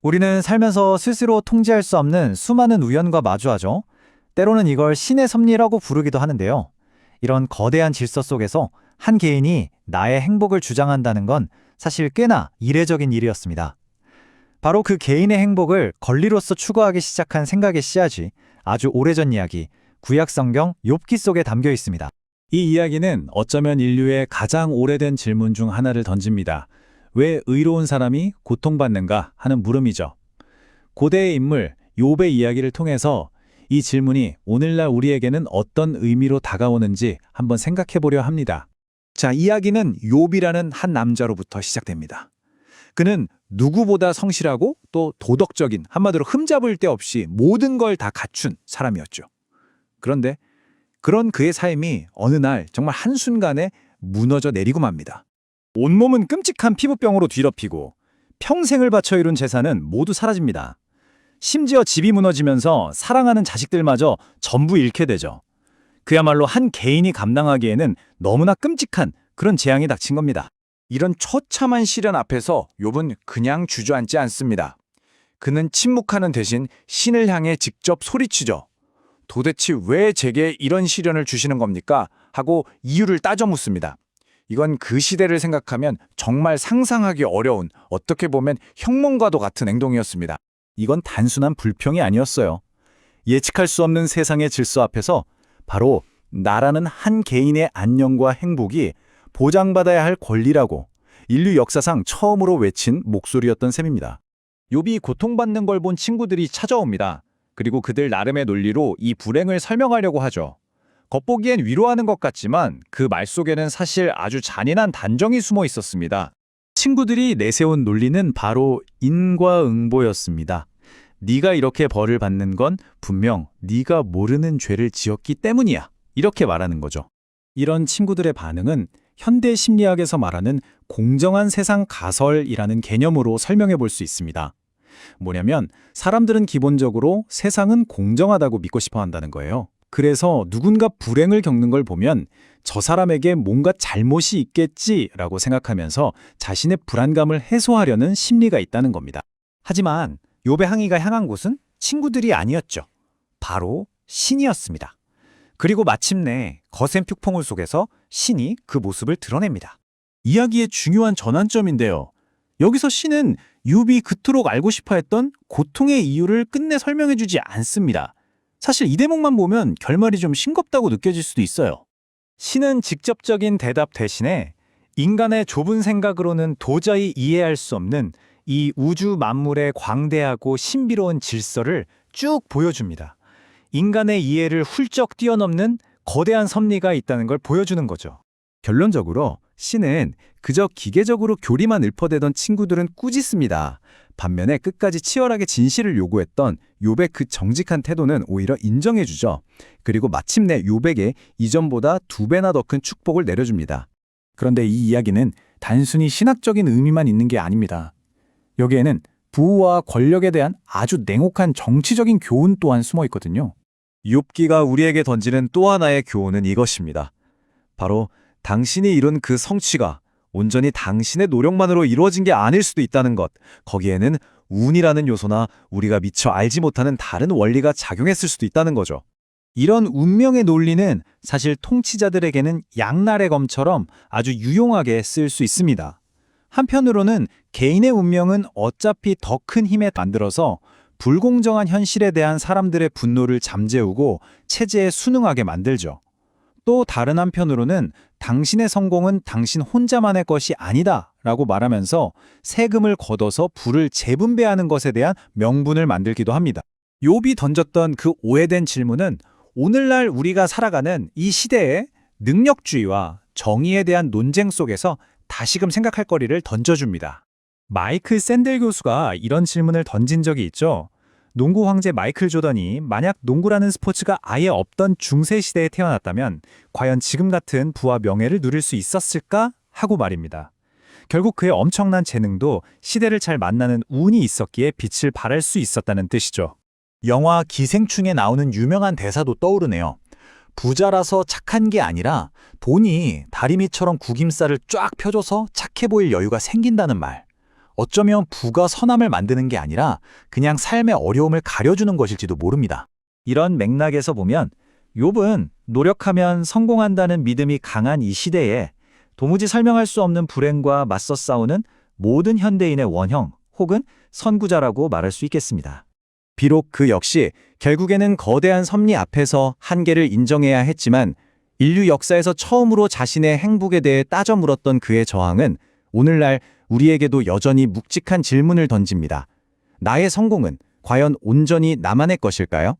우리는 살면서 스스로 통제할 수 없는 수많은 우연과 마주하죠. 때로는 이걸 신의 섭리라고 부르기도 하는데요. 이런 거대한 질서 속에서 한 개인이 나의 행복을 주장한다는 건 사실 꽤나 이례적인 일이었습니다. 바로 그 개인의 행복을 권리로서 추구하기 시작한 생각의 씨앗이 아주 오래전 이야기, 구약 성경 욥기 속에 담겨 있습니다. 이 이야기는 어쩌면 인류의 가장 오래된 질문 중 하나를 던집니다. 왜 의로운 사람이 고통받는가 하는 물음이죠. 고대의 인물 욥의 이야기를 통해서 이 질문이 오늘날 우리에게는 어떤 의미로 다가오는지 한번 생각해 보려 합니다. 자, 이야기는 욥이라는 한 남자로부터 시작됩니다. 그는 누구보다 성실하고 또 도덕적인 한마디로 흠잡을 데 없이 모든 걸 다 갖춘 사람이었죠. 그런데 그런 그의 삶이 어느 날 정말 한순간에 무너져 내리고 맙니다. 온몸은 끔찍한 피부병으로 뒤덮이고 평생을 바쳐 이룬 재산은 모두 사라집니다. 심지어 집이 무너지면서 사랑하는 자식들마저 전부 잃게 되죠. 그야말로 한 개인이 감당하기에는 너무나 끔찍한 그런 재앙이 닥친 겁니다. 이런 처참한 시련 앞에서 욥은 그냥 주저앉지 않습니다. 그는 침묵하는 대신 신을 향해 직접 소리치죠. 도대체 왜 제게 이런 시련을 주시는 겁니까? 하고 이유를 따져 묻습니다. 이건 그 시대를 생각하면 정말 상상하기 어려운 어떻게 보면 혁몽과도 같은 행동이었습니다. 이건 단순한 불평이 아니었어요. 예측할 수 없는 세상의 질서 앞에서 바로 나라는 한 개인의 안녕과 행복이 보장받아야 할 권리라고 인류 역사상 처음으로 외친 목소리였던 셈입니다. 욥이 고통받는 걸 본 친구들이 찾아옵니다. 그리고 그들 나름의 논리로 이 불행을 설명하려고 하죠. 겉보기엔 위로하는 것 같지만 그 말 속에는 사실 아주 잔인한 단정이 숨어 있었습니다. 친구들이 내세운 논리는 바로 인과응보였습니다. 네가 이렇게 벌을 받는 건 분명 네가 모르는 죄를 지었기 때문이야. 이렇게 말하는 거죠. 이런 친구들의 반응은 현대 심리학에서 말하는 공정한 세상 가설이라는 개념으로 설명해 볼 수 있습니다. 뭐냐면 사람들은 기본적으로 세상은 공정하다고 믿고 싶어 한다는 거예요. 그래서 누군가 불행을 겪는 걸 보면 저 사람에게 뭔가 잘못이 있겠지라고 생각하면서 자신의 불안감을 해소하려는 심리가 있다는 겁니다. 하지만 욥의 항의가 향한 곳은 친구들이 아니었죠. 바로 신이었습니다. 그리고 마침내 거센 폭풍울 속에서 신이 그 모습을 드러냅니다. 이야기의 중요한 전환점인데요. 여기서 신은 욥이 그토록 알고 싶어 했던 고통의 이유를 끝내 설명해 주지 않습니다. 사실 이 대목만 보면 결말이 좀 싱겁다고 느껴질 수도 있어요. 신은 직접적인 대답 대신에 인간의 좁은 생각으로는 도저히 이해할 수 없는 이 우주 만물의 광대하고 신비로운 질서를 쭉 보여줍니다. 인간의 이해를 훌쩍 뛰어넘는 거대한 섭리가 있다는 걸 보여주는 거죠. 결론적으로 신은 그저 기계적으로 교리만 읊어대던 친구들은 꾸짖습니다. 반면에 끝까지 치열하게 진실을 요구했던 욥의 그 정직한 태도는 오히려 인정해주죠. 그리고 마침내 욥에게 이전보다 두 배나 더 큰 축복을 내려줍니다. 그런데 이 이야기는 단순히 신학적인 의미만 있는 게 아닙니다. 여기에는 부와 권력에 대한 아주 냉혹한 정치적인 교훈 또한 숨어 있거든요. 욥기가 우리에게 던지는 또 하나의 교훈은 이것입니다. 바로 당신이 이룬 그 성취가 온전히 당신의 노력만으로 이루어진 게 아닐 수도 있다는 것. 거기에는 운이라는 요소나 우리가 미처 알지 못하는 다른 원리가 작용했을 수도 있다는 거죠. 이런 운명의 논리는 사실 통치자들에게는 양날의 검처럼 아주 유용하게 쓰일 수 있습니다. 한편으로는 개인의 운명은 어차피 더 큰 힘에 만들어서 불공정한 현실에 대한 사람들의 분노를 잠재우고 체제에 순응하게 만들죠. 또 다른 한편으로는 당신의 성공은 당신 혼자만의 것이 아니다 라고 말하면서 세금을 걷어서 부를 재분배하는 것에 대한 명분을 만들기도 합니다. 욥이 던졌던 그 오해된 질문은 오늘날 우리가 살아가는 이 시대의 능력주의와 정의에 대한 논쟁 속에서 다시금 생각할 거리를 던져줍니다. 마이클 샌델 교수가 이런 질문을 던진 적이 있죠. 농구 황제 마이클 조던이 만약 농구라는 스포츠가 아예 없던 중세 시대에 태어났다면 과연 지금 같은 부와 명예를 누릴 수 있었을까 하고 말입니다. 결국 그의 엄청난 재능도 시대를 잘 만나는 운이 있었기에 빛을 발할 수 있었다는 뜻이죠. 영화 기생충에 나오는 유명한 대사도 떠오르네요. 부자라서 착한 게 아니라 돈이 다리미처럼 구김살을 쫙 펴줘서 착해 보일 여유가 생긴다는 말. 어쩌면 부가 선함을 만드는 게 아니라 그냥 삶의 어려움을 가려주는 것일지도 모릅니다. 이런 맥락에서 보면 욥은 노력하면 성공한다는 믿음이 강한 이 시대에 도무지 설명할 수 없는 불행과 맞서 싸우는 모든 현대인의 원형 혹은 선구자라고 말할 수 있겠습니다. 비록 그 역시 결국에는 거대한 섭리 앞에서 한계를 인정해야 했지만 인류 역사에서 처음으로 자신의 행복에 대해 따져 물었던 그의 저항은 오늘날 우리에게도 여전히 묵직한 질문을 던집니다. 나의 성공은 과연 온전히 나만의 것일까요?